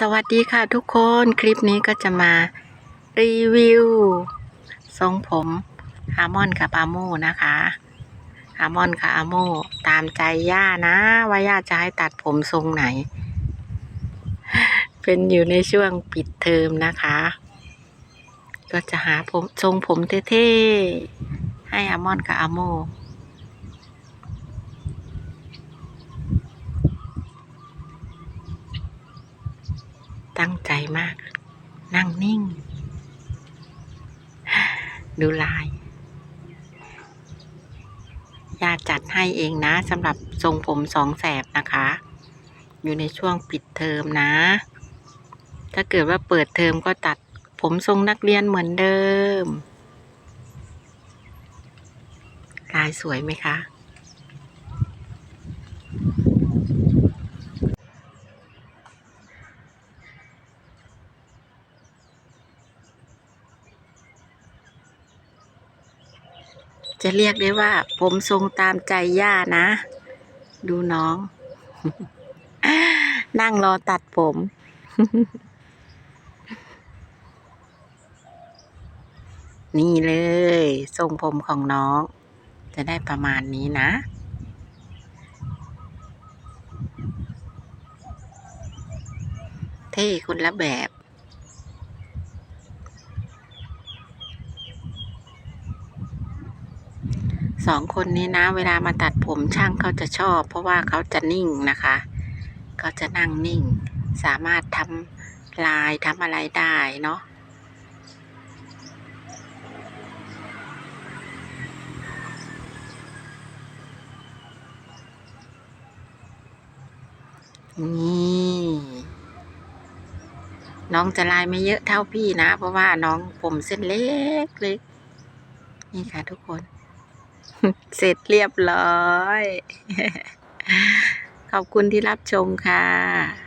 สวัสดีค่ะทุกคนคลิปนี้ก็จะมารีวิวทรงผมฮาร์มอนกับอาโมนะคะฮาร์มอนกับอาโมตามใจย่านะ ว่าย่าจะให้ตัดผมทรงไหน เป็นอยู่ในช่วงปิดเทอมนะคะ ก็จะหาผมทรงผมเท่ๆให้อามอนกับอาโม ใจมาก นั่งนิ่ง ดูลายยาจัดให้เองนะสำหรับทรงผมสองแสบนะคะ อยู่ในช่วงปิดเทอมนะ ถ้าเกิดว่าเปิดเทอมก็ตัดผมทรงนักเรียนเหมือนเดิม ลายสวยไหมคะ จะเรียกได้ว่า ผมทรงตามใจย่านะ ดูน้อง นั่งรอตัดผม นี่เลย ทรงผมของน้อง จะได้ประมาณนี้นะเท่คนละแบบ สองคนนี้นะ เวลามาตัดผมช่างเขาจะชอบ เพราะว่าเขาจะนิ่งนะคะเขาจะนั่งนิ่ง สามารถทำลายทำอะไรได้เนาะนี่น้องจะลายไม่เยอะเท่าพี่นะ เพราะว่าน้องผมเส้นเล็กเล็กนี่ค่ะทุกคน เสร็จเรียบร้อย ขอบคุณที่รับชมค่ะ